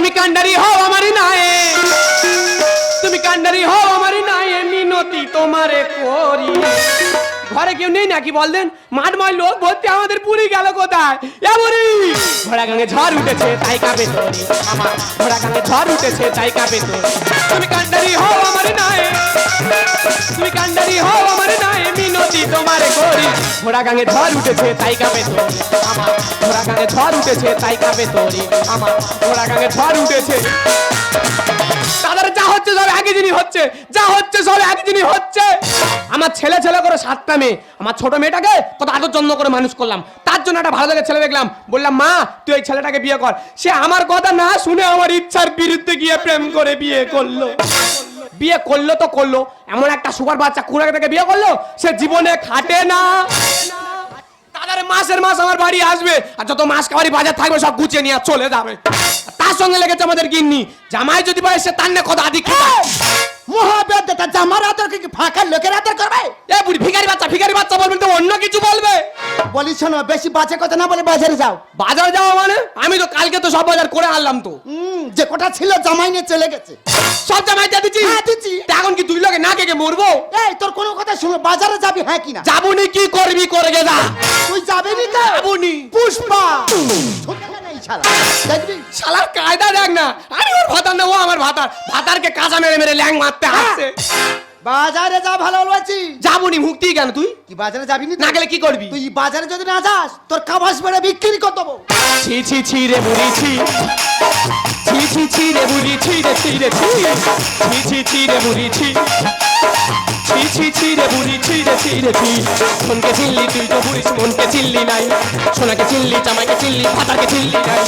তুমি কান্ডারি হও আমারই নাই তুমি কান্ডারি হও আমারই নাই মিনতি তোমারে করি। ঘরে কেউ নেই নাকি বললেন মাঠ মাঠ লোক ভর্তি, আমাদের পুরী গেল কোথায়? এমনই ঘোড়া গাঙে ঝড় উঠেছে, তাই কাঁপে তোরি। আমার ঘোড়া গাঙে ঝড় উঠেছে, তাই কাঁপে তোরি। তুমি কান্ডারি হও আমারই নায়ে। তুমি কান্ডারি হও আমারই নায়ে, মিনতি তোমারে করি। ঘোড়া গাঙে ঝড় উঠেছে, তাই কাঁপে তোরি। আমার ঘোড়া গাঙে ঝড় উঠেছে, তাই কাঁপে তোরি। আমার ঘোড়া গাঙে ঝড় উঠেছে। যা হচ্ছে সব একই জিনিস হচ্ছে, যা হচ্ছে সব একই জিনিস হচ্ছে। আমার ছেলে ছেলে করে সাতটা মেয়ে আমার ছোট মেয়েটাকে কত আদর যত্ন করে মানুষ করলাম। তার জন্য একটা ভালো লাগে ছেলে দেখলাম। বললাম, মা, তুই এই ছেলেটাকে বিয়ে কর। সে আমার কথা না শুনে আমার ইচ্ছার বিরুদ্ধে গিয়ে প্রেম করে বিয়ে করল। বিয়ে করল তো করল। এমন একটা সুপার বাচ্চা কুড়াকে থেকে বিয়ে করল, সে জীবনে খাটে না। তাদের মাসের মাস আমার বাড়ি আসবে আর যত মাস খাবারই বাজার থাকবে সব গুছিয়ে নিয়ে চলে যাবে। তার সঙ্গে লেগেছে আমাদের গিন্নি। জামাই যদি পারে সে তার কত আদিক মহাবেদ তা জামার আদর কি ফাঁকা লোকের আদর করবে? এ বুড়ি ভিখারি বাচ্চা ভিখারি বাচ্চা তো অন্য কিছু বলবে? বলি শোনো বেশি বাজে কথা না বলে বাজারে যাও। বাজার যাওয়া মানে? আমি তো কালকে তো সব বাজার করে আনলাম তো। হুম যে কটা ছিল জামাই নিয়ে চলে গেছে। সব জামাই দিয়ে দিচ্ছি? হ্যাঁ, দিচ্ছি। এখন কি লোকে না কে মরবো? এই তোর কোনো কথা শুনো বাজারে যাবি হ্যাঁ কিনা? যাবুনি কি করবি করে গে যা তুই যাবি নি তো? পুষ্পা! শালা? দেখবি? শালার কায়দা দেখ না। আমি ওর ভাতার না ও আমার ভাতার। ভাতারকে কাঁচা মেরে মেরে ল্যাং মারতে আসছে। বাজারে যা ভালো বলছি। যাবুনি মুক্তি কেন তুই? কি বাজারে যাবি নি গেলে কি করবি? তুই বাজারে যদি না যাস তোর কাবাস বেড়ে বিক্রি করে দেবো। ছি ছি ছি রে বুড়ি ছি। ছি ছি ছি রে বুড়ি ছি রে ছি রে ছি। ছি ছি ছি রে বুড়ি ছি। ছি ছি ছি রে বুড়ি, ছি রে, ছি মনকে চিনলি তুই তো বুড়িস মনকে চিনলি নাই। সোনাকে চিনলি জামাইকে চিনলি ভাতাকে চিনলি নাই।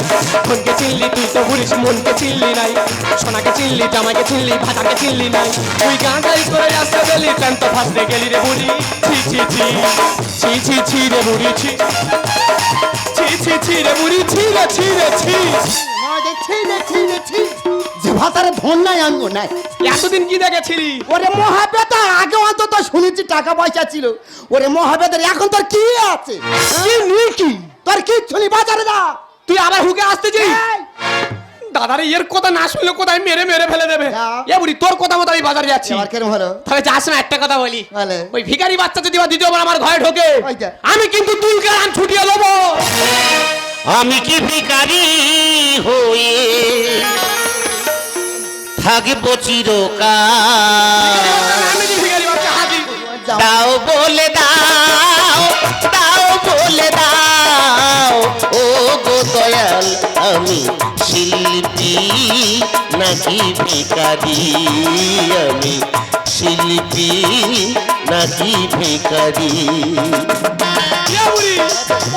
মনকে চিনলি তুই তো বুড়িস মনকে চিনলি নাই। সোনাকে চিনলি জামাইকে চিনলি ভাতাকে চিনলি নাই। তুই গাঁ গাড়ি করে আসতে গেলি, প্যান্ট তো ফাঁসতে গেলি রে বুড়ি। ছি ছি ছি। ছি ছি ছি রে বুড়ি, ছি। ছি ছি ছি রে বুড়ি, ছি রে ছি রে, ছি। দেখছি দেখছি দেখছি যে ভাতারে ধন নাই আঙ্গো নাই। এতদিন কি দেখেছিলি? ওরে মহাবেদা আগে অন্তত শুনেছি টাকা পয়সা ছিল। ওরে মহাবেদের এখন তোর কি আছে? কি কি? তোর কি শুনি বাজারে যা। তুই আবার হুকে আসতেছিস এই, দাদারে এর কথা না শুনলে কোথায় মেরে মেরে ফেলে দেবে। এ বুড়ি তোর কথা মতো আমি বাজার যাচ্ছি। তাহলে যাস না একটা কথা বলি। বলে। ওই ভিখারি বাচ্চা যদি আবার দ্বিতীয়বার আমার ঘরে ঢোকে। আমি কিন্তু তুই কান ছুটিয়ে দেবো। আমি কি ভিকারি হয়ে থাকব চিরকাল। দাও বলে দাও দাও বলে দাও ও গো দয়াল, আমি শিল্পী, নাকি ভিকারি আমি শিল্পী নাকি ভিকারি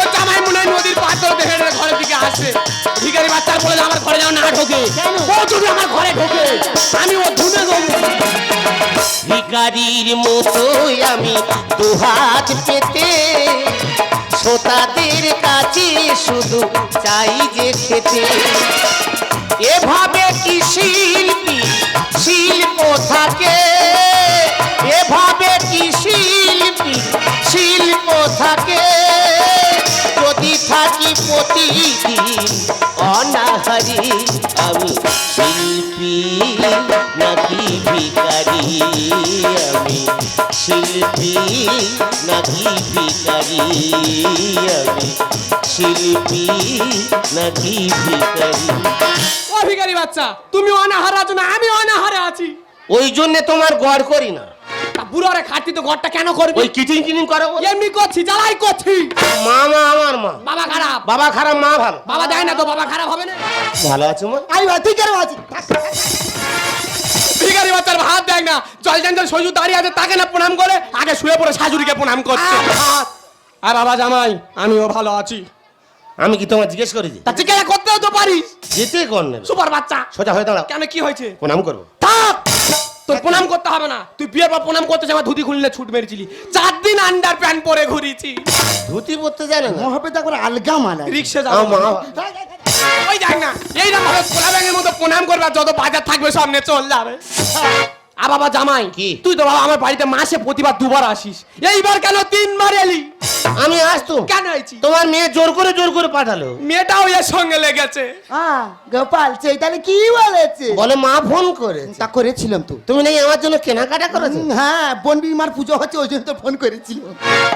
ও জামাই মনে হয় নদীর পাথর দেখে ঘরের দিকে আসছে ভিখারি বাচ্চার বলে আমার ঘরে যেন না ঢোকে। ও যদি আমার ঘরে ঢোকে আমি ও ধুনে দেবো ভিকারির মতোই আমি দুহাত পেতে। শ্রোতাদের কাছে শুধু চাই যে খেতে। এভাবে কি শিল্পী শিল্প থাকে? শিল্পী শিল্প থাকে যদি থাকি প্রতিদিন অনাহারি আমি শিল্পী নাকি ভিকারি আমি শিল্পী নাকি ভিকারি আমি শিল্পী নাকি ভিকারি ও ভিখারি বাচ্চা তুমি অনাহারে আছো না আমি অনাহারে আছি। ওই জন্যে তোমার গড় করি না। তা বুড়ো রে খাটি তো ঘরটা কেন করবি? ওই কিচিং কিচিং করো। এমনি করছি জ্বালাই করছি। মা মা আমার মা। বাবা খারাপ। বাবা খারাপ মা ভালো। বাবা দেয় না তো বাবা খারাপ হবে না। ভালো আছো মা। আই ভাই তুই আছিস? ভিখারি বাচ্চার ভাত দেখ না। জল জল সজু দাঁড়িয়ে আছে তাকে না প্রণাম করে আগে শুয়ে পড়ে শাশুড়িকে প্রণাম করছে। আর বাবা জামাই আমিও ভালো আছি। আমি কি তোমার জিজ্ঞেস করেছি? তা জিজ্ঞাসা করতেও তো পারিস। যেতে কর সুপার বাচ্চা। সোজা হয়ে দাঁড়াও। কেন কি হয়েছে? প্রণাম করব। থাক। তোর প্রণাম করতে হবে না। তুই বিয়ের পর প্রণাম করতে আমার ধুতি খুললে ছুট মেরেছিলি। চার দিন আন্ডার প্যান্ট পরে ঘুরেছি। ধুতি পরতে যাই না? মহাবেদা করে আলগা মালা রিক্সা যাও মা ওই দেখ না এইরকম ভাবে কোলা ব্যাঙের মতো প্রণাম করবে যত বাজার থাকবে সামনে চল যাবে। আ বাবা জামাই কি? তুই তো বাবা আমার বাড়িতে মাসে প্রতিবার দুবার আসিস। এইবার কেন তিনবার এলি? আমি আসতো। কেন আইছি? তোমার মেয়ে জোর করে জোর করে পাঠালো। মেয়েটাও এর সঙ্গে লেগেছে। হ্যাঁ গোপাল চৈতালি কি বলেছে? বলে মা ফোন করে তা করেছিলাম তো। তুমি নাকি আমার জন্য কেনাকাটা করেছ? হ্যাঁ বোন বিমার পুজো হচ্ছে ওই জন্য তো ফোন করেছিল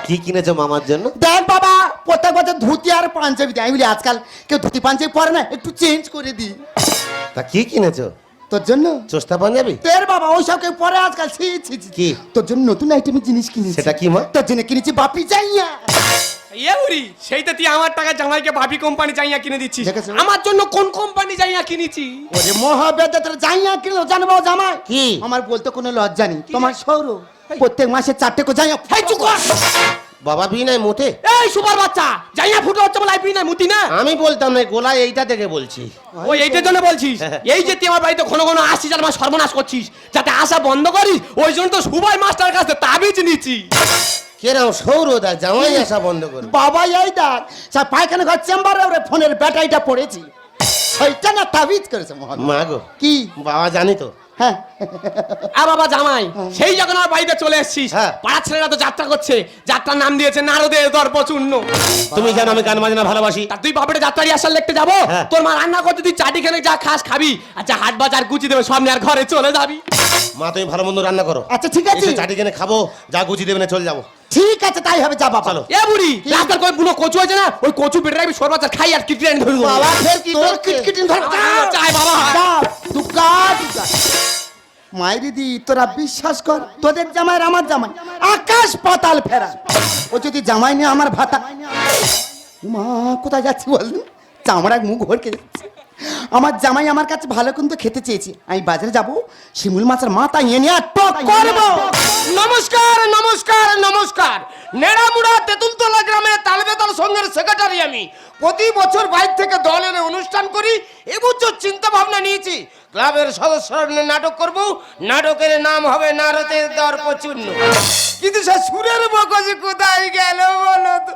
কি কিনেছো মামার জন্য? দেখ বাবা প্রত্যেক বছর ধুতি আর পাঞ্জাবি দেয়। আমি বলি আজকাল কেউ ধুতি পাঞ্জাবি পরে না একটু চেঞ্জ করে দিই। তা কি কিনেছো? তোর জন্য চোস্তা পাঞ্জাবি তোর বাবা কেউ পরে আজকাল ছি ছি ছি। কি? তোর জন্য নতুন আইটেমের জিনিস কিনেছি সেটা কি মা? তোর জন্য কিনেছি বাপি যাইয়া সেইটা তুই আমার টাকা জামাইকে ভাবি কোম্পানি চাইয়া কিনে দিচ্ছিস? আমার জন্য কোন কোম্পানি চাইয়া কিনেছি ওরে মহাবেদে তোর যাইয়া কিনলো জানব জামাই কি? আমার বলতে কোনো লজ্জা নেই তোমার সৌর প্রত্যেক মাসে চারটে এই চুপ কর। বাবা বি নাই মোটে? এই সুপার বাচ্চা যাইয়া ফুটো হচ্ছে বলে আইপি না মুতি না। আমি বলতাম না গোলা এইটা থেকে বলছি। ওই এইটার জন্য বলছিস? এই যে তুই আমার বাড়িতে ঘন ঘন আসছিস আর আমার সর্বনাশ করছিস যাতে আসা বন্ধ করিস ওই জন্য তো সুবাই মাস্টার কাছে তাবিজ নিচ্ছি। কেরাম সৌরদা জামাই আসা বন্ধ করে বাবা এই দেখ সব পায়খানা ঘর চেম্বারে ওরে ফোনের ব্যাটারিটা পড়েছি। ওইটা না তাবিজ করেছে মা গো কি? বাবা জানি তো। হ্যাঁ। আ বাবা জামাই সেই যখন আমার বাড়িতে চলে এসছিস হ্যাঁ। পাড়ার ছেলেরা তো যাত্রা করছে যাত্রার নাম দিয়েছে নারদের দর্প চূর্ণ তুমি জানো আমি গান বাজনা ভালোবাসি? তা তুই বাপের যাত্রারি আসার লিখতে যাব? হ্যাঁ। তোর মা রান্না করতে তুই চাটি খেলে যা খাস খাবি আচ্ছা হাট বাজার গুচি দেবে সামনে আর ঘরে চলে যাবি। মা তুমি ভালো মন্দ রান্না করো। আচ্ছা ঠিক আছে। চাটি কিনে খাব যা গুছি দেবে না চলে যাব। ঠিক আছে তাই হবে যা বাবা। চলো। এ বুড়ি রাস্তার কই বুনো কচু আছে না? ওই কচু পেটে রাখবি সর বাচ্চা খাই আর কিটকিট ধরে দেবো। বাবা ফের কি তোর? কিটকিটিন ধর চাই বাবা। দুকা দুকা মায়ের দি, তোরা বিশ্বাস কর, তোদের জামাই আমার জামাই, আকাশ পাতাল ফেরা। ও যদি জামাই নিয়ে আমার ভাতা মা কোথায় যাচ্ছি বল? চামড়ার মুখ ভরকে যাচ্ছে। আমার জামাই আমার কাছে ভালো কিন্তু খেতে চেয়েছি। আমি বাজারে যাব, শিমুল মাছের মাথা এনে আর করব। নমস্কার নমস্কার নমস্কার। নেড়ামুড়া তেঁতুলতলা গ্রামে তালবে তালবেতাল সঙ্গের সেক্রেটারি আমি। প্রতি বছর বাইর থেকে দলের অনুষ্ঠান করি এবছর চিন্তা ভাবনা নিয়েছি। ক্লাবের সদস্যরা নাটক করব, নাটকের নাম হবে নারদের দর্প চূর্ণ কিন্তু সে সুরের বকজে কোথায় গেল বলো তো?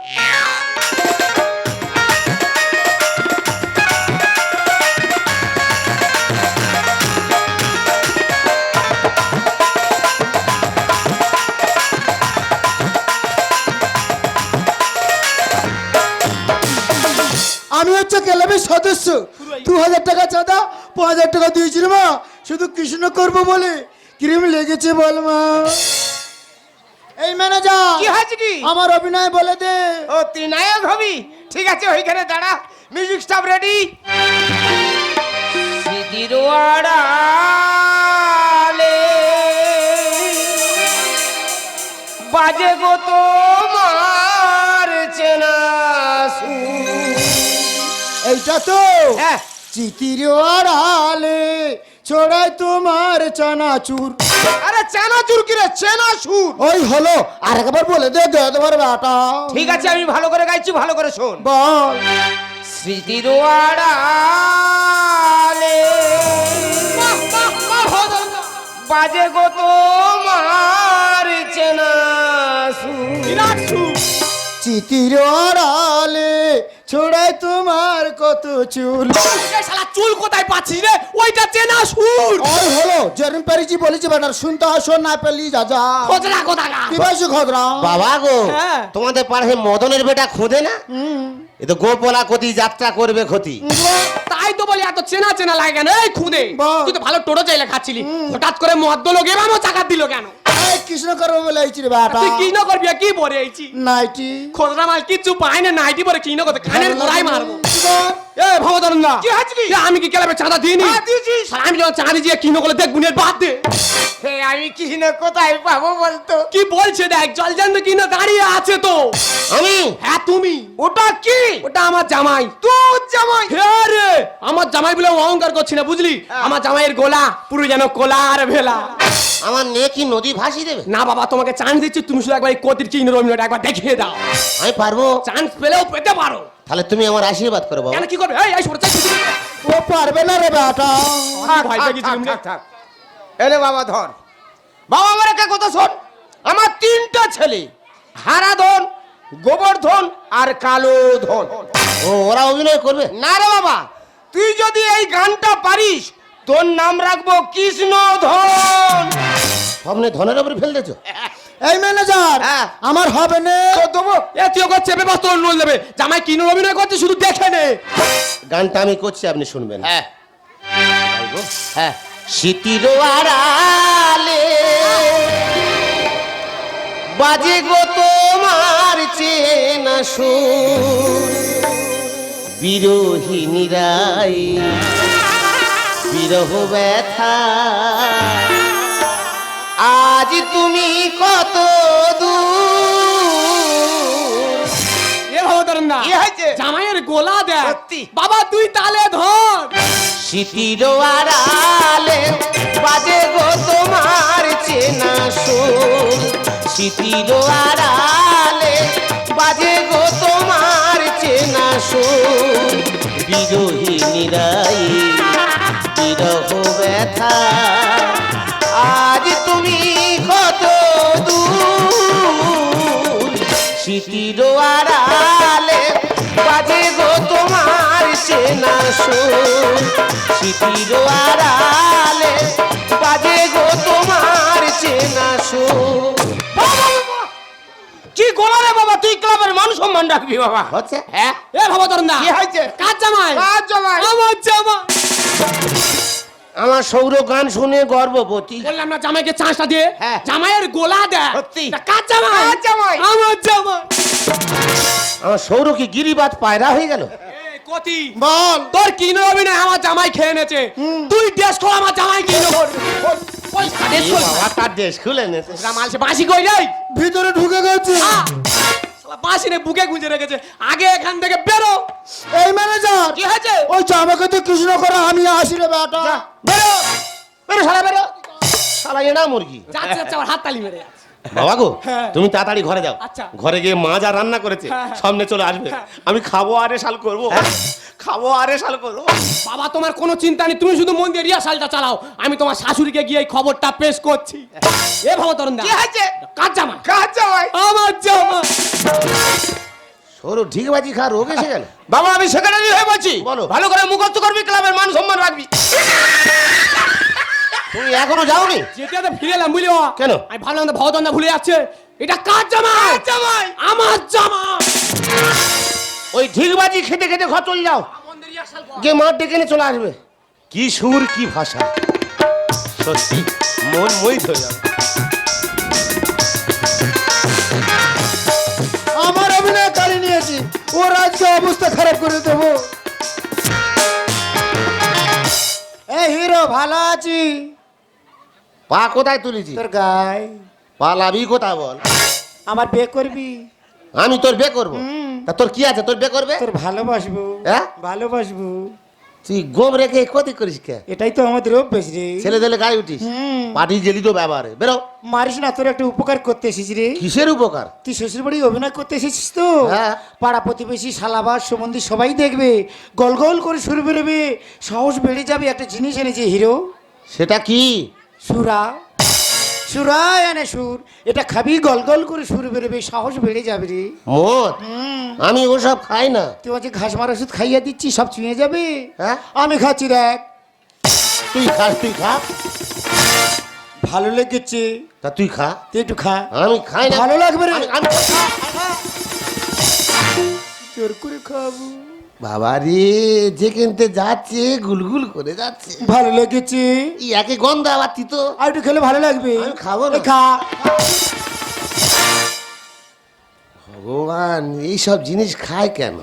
হচ্ছে ক্লাবের সদস্য। দু হাজার টাকা চাঁদা পাঁচ হাজার টাকা দিয়েছিল মা শুধু কৃষ্ণ করব বলে ক্রিম লেগেছে বল মা। এই ম্যানেজার কি হয়েছে কি? আমার অভিনয় বলে দে। ও তুই নায়ক হবি? ঠিক আছে ওইখানে দাঁড়া। মিউজিক স্টাফ রেডি বাজে গো তোমার এইটা তো হ্যাঁ। চিতির আড়ালে ছড়াই তোমার চানাচুর। আরে চেনা চুর কি রে? চেনা সুর ওই হলো আর একবার বলে দে দে তোমার বেটা। ঠিক আছে আমি ভালো করে গাইছি ভালো করে শোন। বল। স্মৃতির আড়ালে বাজে গো তোমার চেনা সুর চিতির আড়ালে ছড়াই তোমার কত চুল? শালা চুল কোথায় পাচ্ছিস রে? ওইটা চেনা সুর। ওই হলো জেরিন পেরেছি বলেছি বেটার শুনতে আসো না পেলি যা যা। খোঁজরা কোথাকা কি বলছো খদরা বাবা গো হ্যাঁ। তোমাদের পাড়ে মদনের বেটা খোঁজে না? এ তো গোপলা ক্ষতি যাত্রা করবে ক্ষতি। তাই তো বলি এত চেনা চেনা লাগে কেন? এই খুদে তুই তো ভালো টোটো চাইলে খাচ্ছিলি। হঠাৎ করে মদ্য লোক এবার চাকা দিল কেন? এই কৃষ্ণ করব বলে এইছি রে বেটা তুই কি না করবি কি পরে এইছি? নাইটি। খোঁজরা মাল কিচ্ছু পাই না নাইটি পরে কি না করতে কানের গোড়াই মারবো। এ ভবতরণ না কি কি আমি কি কেলাবে চাঁদা দিইনি? দিয়েছিস আমি যখন চাঁদা দিয়ে কি না করলে দেখ বুনের বাদ দে। আমি কি না কোথায় পাবো বলতো? কি বলছে দেখ জল জানতে কি না দাঁড়িয়ে আছে তো। আমি? হ্যাঁ তুমি। ওটা কি? ওটা আমার জামাই। তোর জামাই! হ্যাঁ আমার জামাই বলে অহংকার করছি না বুঝলি? আমার জামাইয়ের গোলা পুরো যেন কোলা আর ভেলা। আমার নে কি নদী ভাসি দেবে? না বাবা তোমাকে চান্স দিচ্ছি তুমি শুধু একবার এই কতির কি একবার দেখিয়ে দাও। আমি পারব। চান্স পেলেও পেতে পারো। তাহলে তুমি আমার আশীর্বাদ করো বাবা। কি করবে? এই এই সরে ও পারবে না রে বেটা। থাক, থাক। এনে বাবা ধর। বাবা আমার একটা কথা শোন। আমার তিনটা ছেলে হারাধন গোবর্ধন আর কালো ধন। ও ওরা অভিনয় করবে? না রে বাবা তুই যদি এই গানটা পারিস তোর নাম রাখব কৃষ্ণ ধন। স্বপ্নে ধনের উপরে ফেল দিয়েছ? এই ম্যানেজার হ্যাঁ। আমার হবে না। তো দেবো এ তুই ওকে চেপে বস তোর নুল দেবে। জামাই কিনুর অভিনয় করছে শুধু দেখে নে। গানটা আমি করছি আপনি শুনবেন। হ্যাঁ। হ্যাঁ। স্মৃতির আড়ালে বাজে গো তোমার চেনা সুর। বিরোহিনীরাই বিরহ ব্যথা। আজ তুমি কত? জামাইয়ের গোলা দেখ। বাবা তুই তালে ধর। স্মৃতির আড়ালে বাজে গো তোমার চেনা সুর। স্মৃতির আড়ালে বাজে গো তোমার চেনা সুর। বিরোহিনীরাই বিরহ ব্যথা। আজ তুমি কত দূর। স্মৃতির আড়ালে বাজে গো তোমার চেনা সুর। স্মৃতির আড়ালে বাজে গো তোমার চেনা সুর। কি গোলা রে বাবা? তুই ক্লাবের মান সম্মান রাখবি বাবা। হচ্ছে? হ্যাঁ? এ ভবতরণ দা কি হয়েছে? কার জামাই? কার জামাই? আমার জামাই। আমার সৌর গান শুনে গর্ববতী বললাম না জামাইকে চান্সটা দিয়ে হ্যাঁ। জামাইয়ের গোলা দেখ সত্যি? তা কার জামাই? কার জামাই? আমার জামাই। আমার সৌর কি গিরিবাজ পায়রা হয়ে গেল। এই কতি। বল। তোর কিনুর অভিনয় আমার জামাই খেয়ে নেছে তুই ড্রেস কর আমার জামাই কিনো করবে। পয়সা ড্রেস কর বাবা তার দেশ খুলে নেছে মালসে বাঁশি কই ভিতরে ঢুকে গেছে। শালা বাঁশি রে বুকে গুঁজে রেখেছে। আগে এখান থেকে বেরো। এই ম্যানেজার কি হয়েছে? ওই জামাকে তো কৃষ্ণ করে আমি আসি রে বেটা। বেরো। বেরো সারা বেরো। সারা এনা মুরগি। যাচ্ছে যাচ্ছে আমার হাত তালি মেরে যাচ্ছে। বাবা গো হ্যাঁ। তুমি তাড়াতাড়ি ঘরে যাও। আচ্ছা। ঘরে গিয়ে মা যা রান্না করেছে হ্যাঁ, হ্যাঁ। সামনে চলে আসবে। আমি খাব আরে শাল করব। খাব আরে শাল করব। বাবা তোমার কোনো চিন্তা নেই তুমি শুধু মন দিয়ে রিহার্সালটা চালাও। আমি তোমার শাশুড়িকে গিয়ে এই খবরটা পেশ করছি। এ ভবতরণ দা। কি হয়েছে? কার জামাই? কার জামাই? আমার জামাই। সরু ঠিক বাজি খা রোগ এসে গেল। বাবা আমি সেক্রেটারি হয়ে বলছি বলো। ভালো করে মুখস্থ করবি ক্লাবের মান সম্মান রাখবি। তুমি এখনও যাওনি? যেতে যেতে ফিরে এলাম বুঝলি? কেন? আমি ভাবলাম না ভবতরণ দা ভুলে যাচ্ছে। এটা কার জামাই? জামাই? আমার জামাই। ওই ঠিক বাজি খেতে খেতে ঘর চলে যাও। গিয়ে মাঠ ডেকে নিয়ে চলে আসবে। কি সুর কি ভাষা। সত্যি মন মই হয়ে যাবে। আমার অভিনয় কালি নিয়েছি। ওর আজকে অবস্থা খারাপ করে দেবো। এ হিরো ভালো আছি। পা কোথায় তুলেছি তোর গাই পালাবি কোথায় বল? আমার বিয়ে করবি? আমি তোর বে করব? তা তোর কি আছে? তোর বে করবে? তোর ভালোবাসবো। হ্যাঁ? ভালোবাসবো। তুই গোম রেখে ক্ষতি করিস কে? এটাই তো আমাদের অভ্যেস রে। ছেলে দিলে গায়ে উঠিস। পাটি জেলি তো ব্যবহারে বেরো। মারিস না তোর একটা উপকার করতে এসেছি রে। কিসের উপকার? তুই শ্বশুর বাড়ি অভিনয় করতে এসেছিস তো? হ্যাঁ। পাড়া প্রতিবেশী শালাবাস সম্বন্ধী সবাই দেখবে। গল গল করে শুরু বেরোবে সাহস বেড়ে যাবে। একটা জিনিস এনেছে হিরো। সেটা কি? সুরা। সুরা এনে সুর। এটা খাবি গল গল করে সুর বেরোবে সাহস বেড়ে যাবে রে। মদ আমি ওসব খাই না। তুই আজকে ঘাস মারা ওষুধ খাইয়ে দিচ্ছি সব চুঁয়ে যাবে? হ্যাঁ? আমি খাচ্ছি দেখ। তুই খা তুই খা। ভালো লেগেছে। তা তুই খা। তুই একটু খা। আমি খাই না। ভালো লাগবে রে। আমি- আমি জোর করে খাব। বাবা রে যে কিনতে যাচ্ছে গুলগুল করে যাচ্ছে। ভালো লেগেছে। এই একে গন্ধ আবার তিতো। আর একটু খেলে ভালো লাগবে। আমি খাব না। খা। ভগবান এইসব জিনিস খায় কেন?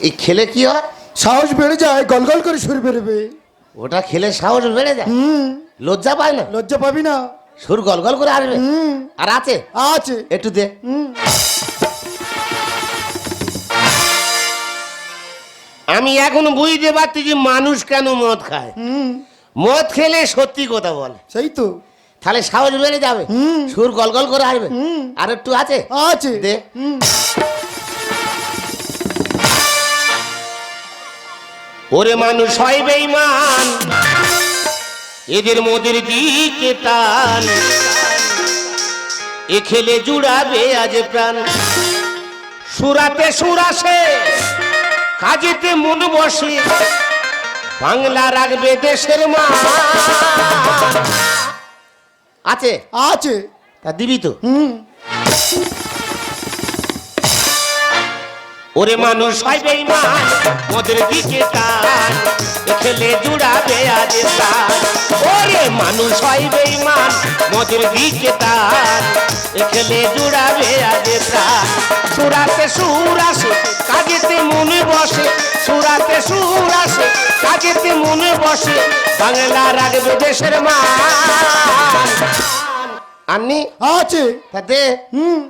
এই খেলে কি হয়? সাহস বেড়ে যায় গল গল করে সুর বেরোবে। ওটা খেলে সাহস বেড়ে যায়। হুম। লজ্জা পায় না? লজ্জা পাবি না। সুর গল গল করে আসবে। হুম। আর আছে? আছে। একটু দে। হুম। আমি এখন বুঝতে পারছি যে মানুষ কেন মদ খায়। মদ খেলে সত্যি কথা বলে। সেই তো। তাহলে সাহস বেড়ে যাবে। সুর গল গল করে আসবে আর একটু আছে? আছে। দে। ওরে মানুষ হয় বেঈমান। এদের মোদের দিকে টান। এ খেলে জুড়াবে আজ প্রাণ। সুরাতে সুরাসে কাজেতে মন বসে বাংলা রাখবে দেশের মা। আছে? আছে। তা দিবি তো? হুম। ওরে মানুষ হয় বেঈমান মদের দিকে তার। খেলে জুড়াবে আজ তার। ওরে মানুষ হয় বেঈমান মদের দিকে তার। খেলে জুড়াবে আজ তার। সুরাতে সুর আসে কাজেতে মনে বসে। সুরাতে সুর আসে কাজেতে মনে বসে। বাংলা রাখবে দেশের মান। আননি আছে। তাতে হুম।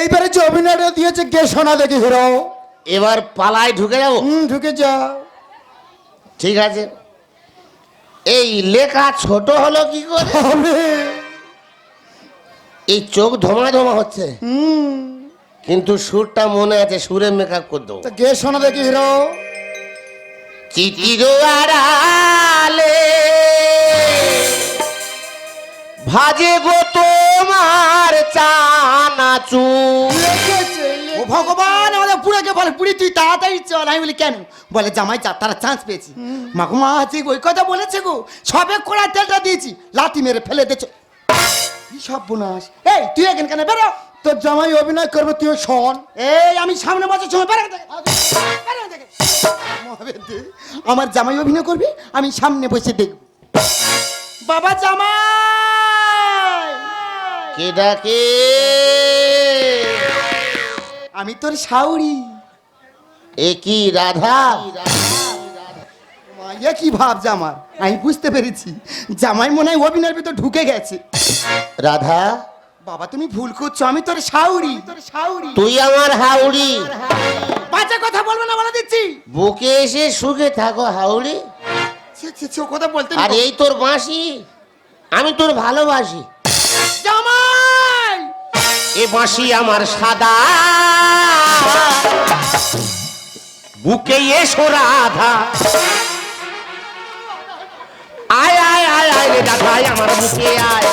এইবারে যে অভিনয়টা দিয়েছে কে শোনা দেখি হিরো? এবার পালায় ঢুকে যাব। হুম ঢুকে যা ঠিক আছে। এই লেখা ছোট হলো কি করে? এই চোখ ধমা ধমা হচ্ছে। হুম। কিন্তু সুরটা মনে আছে সুরে মেকআপ করে দেবো। কে শোনা দেখি হিরো? চিঠির আড়ালে ভাজে গো তোমার চানাচু। ও ভগবান আমাদের পুরোকে বলে পুরি তুই তাড়াতাড়ি চল। আমি বলি কেন? বলে জামাই চা তারা চান্স পেয়েছি। মাগো মা আছে ওই কথা বলেছে গো। সবে কড়া তেলটা দিয়েছি লাথি মেরে ফেলে দিয়েছে। কি সব বোনাস এই তুই এখানে কেন বেরো? তোর জামাই অভিনয় করবে তুই শোন। এই আমি সামনে বছর সময় বেরো আমার জামাই অভিনয় করবি আমি সামনে বসে দেখব। বাবা জামাই! কে ডাকে। আমি তোর শাউরি। এ কি রাধা? মাইয়া কি ভাব আমার আমি বুঝতে পেরেছি। জামাই মনে হয় অভিনয়ের ভিতর ঢুকে গেছে। রাধা? বাবা তুমি ভুল করছ। আমি তোর শাউরি। তোর শাউরি তুই আমার হাউড়ি। বাচ্চা কথা বলব না বলে দিচ্ছি। বুকে এসে সুখে থাকো হাউড়ি। কথা বলতে আর এই তোর বাঁশি। আমি তোর ভালোবাসি। জামাই! এ বাঁশি আমার সাদা। বুকে এসো রাধা। আয় আয় আয় আয় রে দাধাই আমার বুকে আয়।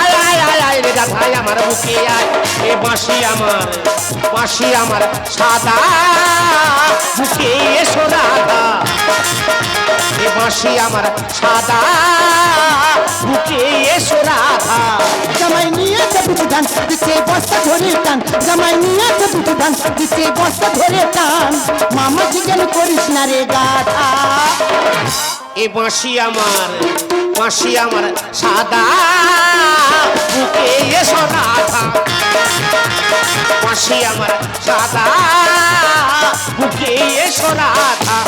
আয় আয় আয় আয় রে দাধাই আমার বুকে আয়। এ বাঁশি আমার বাঁশি আমার সাদা। বুকে এসো রাধা এ বাঁশি আমার সাদা। বুকে এসো রাধা জামাই নিয়ে দুটো ধান দিচ্ছে বস্তা ধরে টান। জামাই নিয়ে দুটো ধান দিচ্ছে বস্তা ধরে টান। মামা জিজ্ঞান করিস না রে গাধা। এ বাঁশি আমার বাঁশি আমার সাদা বুকে এসো রাধা। বাঁশি আমার সাদা বুকে এসো রাধা।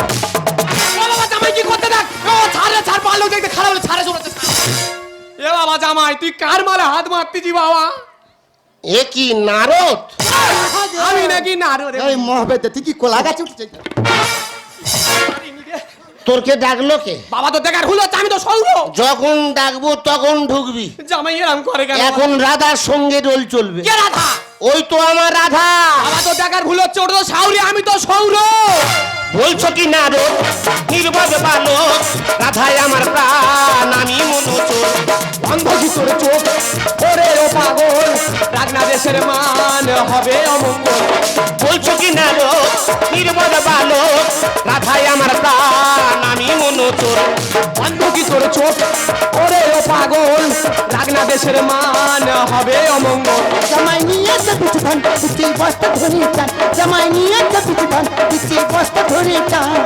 কি করতে দেখ? ও ছাড় রে, ছাড় পারল দেখতে খারাপ হলে ছাড়ে চলেছে এ বাবা জামাই তুই কার মালে হাত মারতেছি বাবা? এ কি নারদ? আমি নাকি এই তুই কি কোলা গাছ উঠছে তোরকে ডাকলো কে? বাবা তো দেখার হলো আমি তো শুনব যখন ডাকবো তখন ঢুকবি। জামাই এরম করে কেন? এখন রাধার সঙ্গে রোল চলবে। কে রাধা? ওই তো আমার রাধা। বাবা তো দেখার ভুল হচ্ছে ওটা তো সাউরি আমি তো সৌর বলছো কি নারদ নির্বাদ বালক রাধায় আমার প্রাণ, আমি মনোচোর অন্ধ কি চোখ ওরে ও পাগল রাগনা দেশের মান হবে অমঙ্গল। বলছো কি না গো? নির্বদ বালক রাধাই আমার প্রাণ, আমি মনোচোর অন্ধ কি চোখ ওরে ও পাগল রাগনা দেশের মান হবে অমঙ্গল। জামাই নিয়ে দুটো ধান দিচ্ছে বস্তা ধরে জামাই নিয়ে দুটো ধান দিচ্ছে বস্তা ধরে টান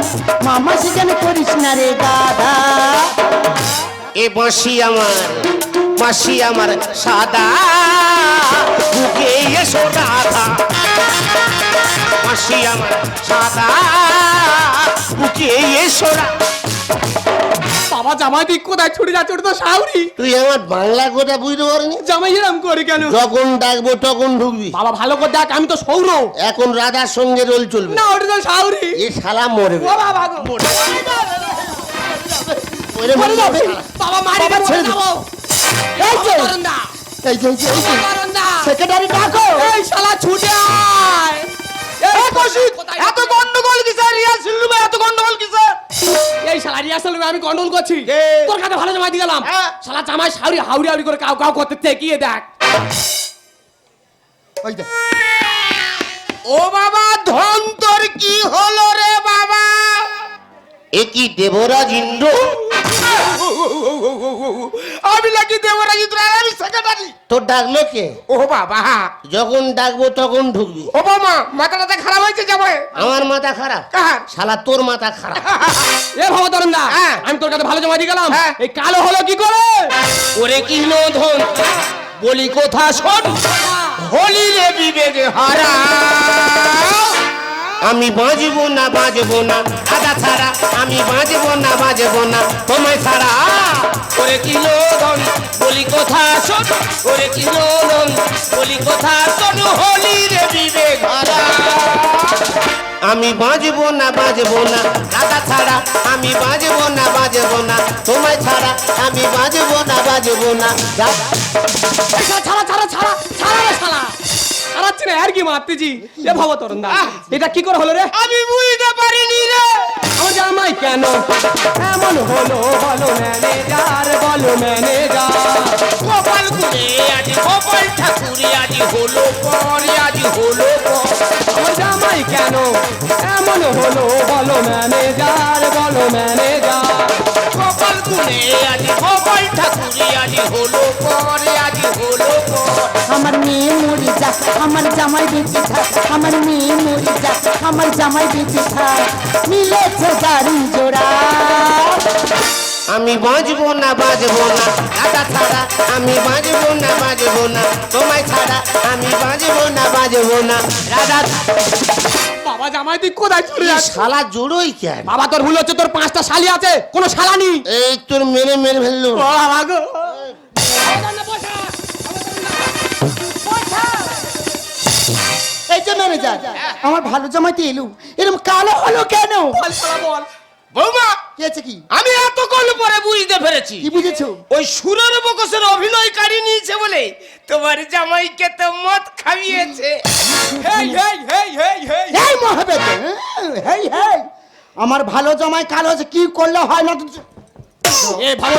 মামা জিজ্ঞান করিস না রে গাধা এ বাঁশি আমার বাঁশি আমার সাদা। বুকে এসো রাধা। মাসি আমার সাদা। বুকে এসো রাধা বাবা জামাই তুই কোথায় ছুটে যাচ্ছে ওটা তো সাউরি। তুই আমার বাংলা কথা বুঝতে পারিনি জামাই এরম করে কেন? যখন ডাকবো তখন ঢুকবি। বাবা ভালো করে দেখ আমি তো সৌর। এখন রাধার সঙ্গে রোল চলবে। না ওটা তো সাউরি। এ শালা মরবে। ও বাবা গো। মরে যাবে। বাবা মারি বাবা ছেড়ে দে। যাব এই যে এই যে এই সেক্রেটারি ডাকো। এই শালা ছুটে আয়। এত গন্ডগোল এই শালা আমি গন্ডগোল করছি তোর কাছে ভালো জামাই দিয়ে গেলাম শালা জামাই সাউরি হাউরি হাউরি করে কাউ কাউ করতে তেকিয়ে দেখ ওই যে ও বাবা ধন তোর কি হলো রে বাবা এ কি দেবরাজ ইন্দ্র নাকি দেবরাজ ইন্দ্র আমি সেক্রেটারি তোর ডাকলো কে? ও বাবা। যখন ডাকবো তখন ঢুকবি। ও বাবা মাথাটা খারাপ হয়েছে জামাই। আমার মাথা খারাপ। কার শালা তোর মাথা খারাপ। এ ভবতরণ দা হ্যাঁ। আমি তোর কাছে ভালো জমা দিয়ে গেলাম হ্যাঁ। এই কালো হলো কি করে? ওরে কি ধন বলি কথা শোন। হোলি রে বিবেকে হারা। আমি বাঁচবো না বাঁচবো না। আদা ছাড়া আমি বাঁচবো না বাঁচবো না। তোমায় ছাড়া ওরে কি ধন বলি কথা শোন ওরে কি ধন বলি কথা শোন, হোলি রে বিবেক আমি বাঁচবো না বাঁচবো না। দাদা ছাড়া আমি বাঁচবো না বাঁচবো না। তোমায় ছাড়া আমি বাঁচবো না বাঁচবো না। ছাড়া ছাড়া ছাড়া ছাড়া ছাড়া ছাড়াচ্ছি না আর কি মারতেছি এ ভবতরণ দা। এটা কি করে হলো রে? আমি বুঝতে পারিনি রে। আমার জামাই কেন? এমন হলো বলো ম্যানেজার বলো ম্যানেজার। কপাল গুনে আজ কপাল ঠাকুরে আজ হলো পরে আজ হলো পর। আমার জামাই কেন? এমন হলো বলো ম্যানেজার বলো ম্যানেজার। কপাল গুনে আজ কপাল ঠাকুরে আজ হলো পরে আজ হলো পর। আমার মেয়ে মরে যাক আমার জামাই বেঁচে থাক আমার মেয়ে মরে যাক আমার জামাই বেঁচে থাক মিলেছে দারুণ জোড়া। আমি বাঁচবো না বাঁচবো না দাদা ছাড়া আমি বাঁচবো না বাঁচবো না তোমায় ছাড়া আমি বাঁচবো না বাঁচবো না। দাদা বাবা জামাই তুই কোথায় চলে যাচ্ছিস শালা জোড়োই কেন বাবা তোর ভুল হচ্ছে তোর পাঁচটা শালি আছে কোনো শালা নেই। এই তোর মেরে মেরে ফেলল। বাবা গো। এই যে ম্যানেজার আমার ভালো জামাইতে এলু। এরকম কালো হলো কেন? বল শালা বল। বৌমা কি আছে কি? আমি এতক্ষণ পরে বুঝতে পেরেছি। কি বুঝেছ? ওই সুরের বকসের অভিনয় কারি নিয়েছে বলে তোমার জামাইকে তো মদ খাইয়েছে। হেই হেই হেই হেই হেই। এই মহাবেদ হেই হেই। আমার ভালো জামাই কালো হচ্ছে কি করলে হয় না এ ভালো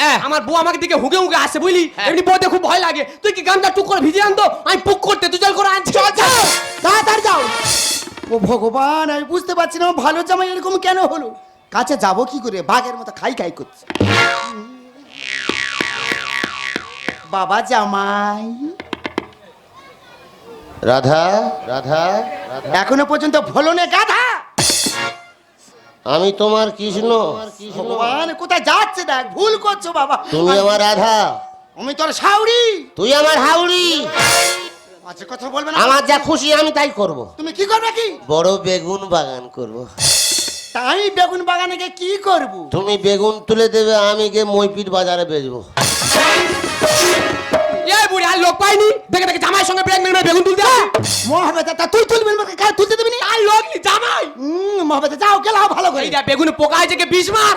হ্যাঁ। আমার বউ আমাকে দিকে হুকে হুকে আসে বুঝলি? এমনি বউতে খুব ভয় লাগে। তুই কি গামটা টুক করে ভিজে আনতো? আমি পুক করতে তুই জল করে আনছি। চল চল। তাড়াতাড়ি যাও। ও ভগবান আমি বুঝতে পারছি না ভালো জামাই এরকম কেন হলো? কাছে যাব কি করে? বাঘের মতো খাই খাই করছে। বাবা জামাই। রাধা রাধা রাধা। এখনও পর্যন্ত ভোলনে গাধা। আমি তোমার কৃষ্ণ। ভগবান কোথায় যাচ্ছে দেখ? ভুল করছ বাবা। তুমি আমার রাধা। আমি তোর সাউরি তুই আমার হাউড়ি। আচ্ছা কথা বলবে না। আমার যা খুশি আমি তাই করব। তুমি কি করবে কি? বড় বেগুন বাগান করব। তাই বেগুন বাগানে গিয়ে কি করব? তুমি বেগুন তুলে দেবে আমি গিয়ে মইপিট বাজারে বেচবো। এই বুড়ি আর লোক পাইনি? দেখে দেখে জামাইয়ের সঙ্গে ব্রেক মেরে বেগুন তুলতে আসি। তা তুই তুলবি না, কার তুলতে দেবি না? আর লোক নি জামাই। হুম মহাবেদা যাও গেলাও ভালো করে। এই যা বেগুনে পোকা হয়েছে কে বিষ মার।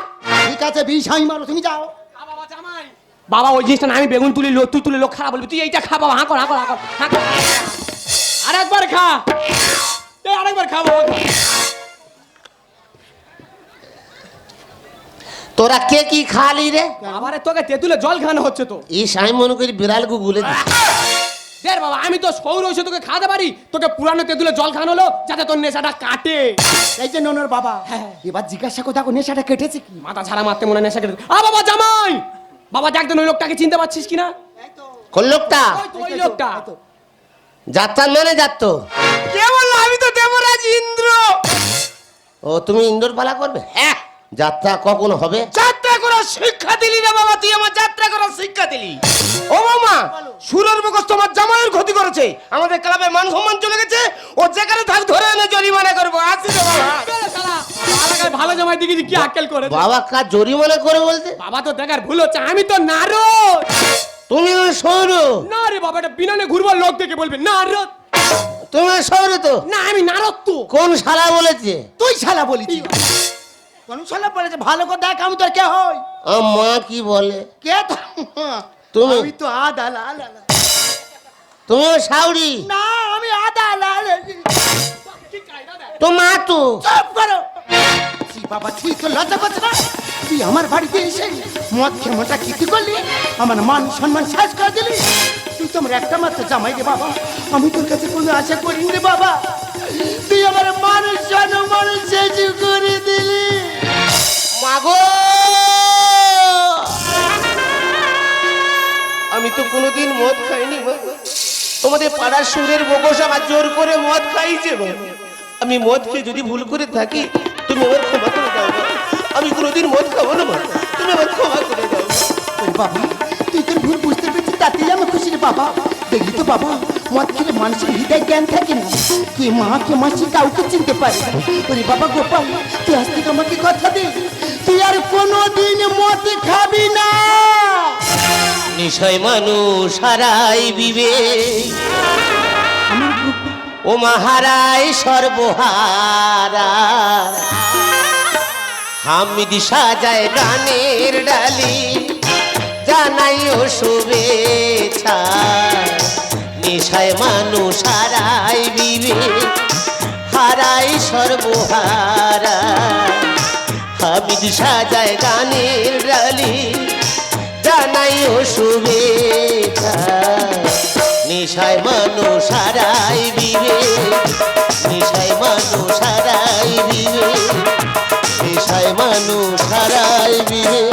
ঠিক আছে বিষ আমি মারো তুমি যাও। বাবা জামাই। বাবা ওই জিনিসটা না আমি বেগুন তুলি লোক তুই তুলে লোক খারাপ বলবি। তুই এইটা খা বাবা হাঁ কর হাঁ কর হাঁ কর হাঁ কর। আরেকবার খা। এই আরেকবার খা বাবা। তোরা কে কি খালি রে বাবারে তোকে তেঁতুলে জল খাওয়ানো হচ্ছে তো। ইস আমি মনে করি বিড়াল গুলে দেখ বাবা আমি তো সৌর হয়েছে তোকে খাওয়াতে পারি। তোকে পুরানো তেঁতুলে জল খাওয়ানো হলো যাতে তোর নেশাটা কাটে। এই যে ননর বাবা হ্যাঁ। এবার জিজ্ঞাসা কোথা নেশাটা কেটেছে কি? মাথা ছাড়া মারতে মনে নেশা কেটে আ বাবা জামাই! বাবা দেখ ওই লোকটাকে চিনতে পারছিস কিনা? কোন লোকটা? ওই তো ওই লোকটা। এই। যাত্রার মানে যাত্র কে বলল? আমি তো দেবরাজ ইন্দ্র। ও তুমি ইন্দোর পালা করবে? হ্যাঁ। যাত্রা কখন হবে? যাত্রা করার শিক্ষা দিলি না বাবা তুই আমার যাত্রা করার শিক্ষা দিলি। ও মামা সুরের বকস তোমার জামাইয়ের ক্ষতি করেছে। আমাদের ক্লাবে মান সম্মান চলে গেছে। ও যেখানে থাক ধরে এনে জরিমানা করব। আসি তো বাবা। ভালো জামাই দিকে কি আক্কেল করে বাবা কাজ জরিমানা করে বলতে? বাবা তো দেখার ভুল হচ্ছে আমি তো নারদ। তুমি সৌর না রে বাবা এটা বিনানে ঘুরবার লোক দেখে বলবে নারদ। তুমি সৌর তো? না আমি নারদ তো। কোন শালা বলেছে? তুই শালা বলিস। কোন শালা বলেছে ভালো করে দেখ আমি তোর কে হই? আমার মা কি বলে? কে তুমি? আমি তো আদা লাল। তুমি সাউরি না আমি আদা লাল। তো মা তো? চুপ করো। ছি বাবা তুই তো লজ্জা করছে না? তুই আমার বাড়িতে এসে মদ ক্ষমতা কীর্তি করলি? আমার মান সম্মান শেষ করে দিলি? তুই তোমার একটা মাত্র জামাই রে বাবা। আমি তোর কাছে কোনো আশা করিনি রে বাবা। আমার মানুষ মানুষ শেষ করে দিলি। মাগো! আমি তো কোনোদিন মদ খাইনি তোমাদের পাড়ার সুরের বকস আমার জোর করে মদ খাইছে আমি মদ খেয়ে যদি ভুল করে থাকি তুমি আমার ক্ষমা করে দাও আমি কোনোদিন মদ খাব না তুমি আমার ক্ষমা করে দাও বাবা তুই তোর ভুল বুঝতে পেরেছিস? তাতেই আমি খুশি রে বাবা দেখলি তো বাবা মদ খেলে মানুষের হৃদয় জ্ঞান থাকে না কে মা কে মাসি কাউকে চিনতে পারে। ওরে বাবা গোপাল তুই থেকে আমাকে কথা দে তুই আর কোনোদিন মদ খাবি না নিশয় মানুষ হারাই বিবেক ও মাহারায় সর্বহারা হামিদ সাজায় গানের ডালি জানাই ও শুভেচ্ছা। নিশায় মানুষ হারাই বিবেক হারাই সর্বহারা। হামিদ সাজায় গানের ডালি জানাই ও শুভেচ্ছা। নিশায় মানুষ হারাই বিবে নিশায় মানুষ হারাই বিবে নিশায় মানুষ হারাই বিবে